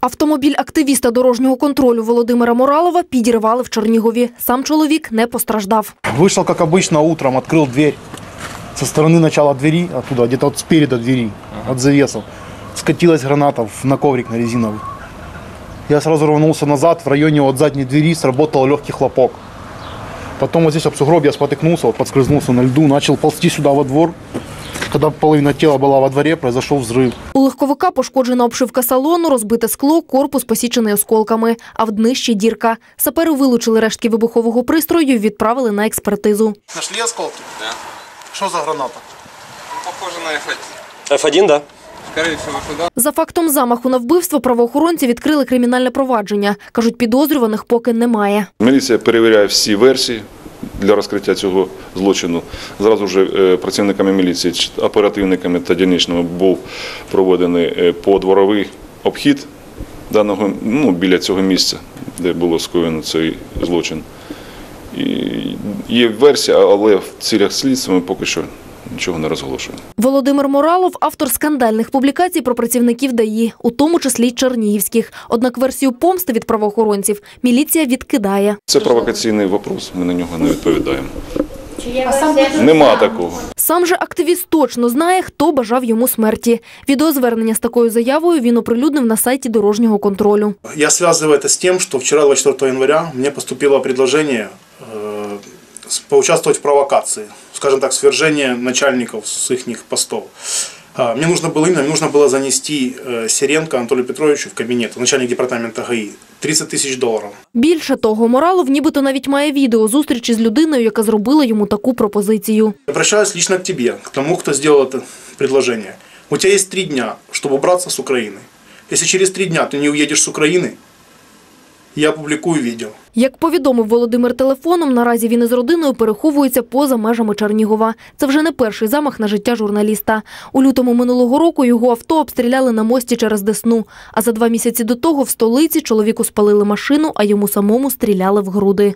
Автомобіль активіста дорожнього контролю Володимира Моралова підірвали в Чернігові. Сам чоловік не постраждав. Вышел, как обычно, утром, открыл дверь. Со стороны начала двери, оттуда, где-то вот спереда двери, от завесов, скатилась граната в- на коврик на резиновый. Я сразу рванулся назад, в районе вот задней двери сработал легкий хлопок. Потом вот здесь об сугроб я спотыкнулся, вот подскользнулся на льду, начал ползти сюда во двор. Когда половина тела была во дворе, произошел взрыв. У легковика пошкоджена обшивка салону, розбите скло, корпус посічений осколками, а в днищі дірка. Сапери вилучили рештки вибухового пристрою і відправили на експертизу. Нашли осколки? Да. Что за граната? Похоже на F1. F1, да? Скорее всего, что да. За фактом замаху на вбивство правоохоронці відкрили кримінальне провадження. Кажуть, підозрюваних поки немає. Міліція перевіряє всі версії для розкриття цього злочину. Зразу ж е, працівниками міліції, оперативниками та дільничними був проведений е, подворовий обхід даного ну, біля цього місця, де було скоєно цей злочин. І є версія, але в цілях слідства ми поки що нічого не розголошуємо. Володимир Моралов – автор скандальних публікацій про працівників ДАІ, у тому числі й чернігівських. Однак версію помсти від правоохоронців міліція відкидає. Це провокаційний вопрос, ми на нього не відповідаємо. А сам Нема такого. Сам же активіст точно знає, хто бажав йому смерті. Відеозвернення з такою заявою він оприлюднив на сайті дорожнього контролю. Я связываю это с тем, что вчера, 24 января, мне поступило предложение э, с- поучаствовать в провокации, скажем так, свержение начальников с их постов. А, Мне нужно было именно, мне нужно было занести э, Сиренко Анатолию Петровичу в кабинет, начальник департамента ГАИ, 30 тысяч долларов. Більше того, Моралов нібито навіть має відео зустрічі з людиною, яка зробила йому таку пропозицію. Обращаюсь лично к тебе, к тому, кто сделал это предложение. У тебя есть три дня, чтобы убраться с Украины. Если через три дня ты не уедешь с Украины, я публікую відео. Як повідомив Володимир телефоном, наразі він із родиною переховується поза межами Чернігова. Це вже не перший замах на життя журналіста. У лютому минулого року його авто обстріляли на мості через Десну. А за два місяці до того в столиці чоловіку спалили машину, а йому самому стріляли в груди.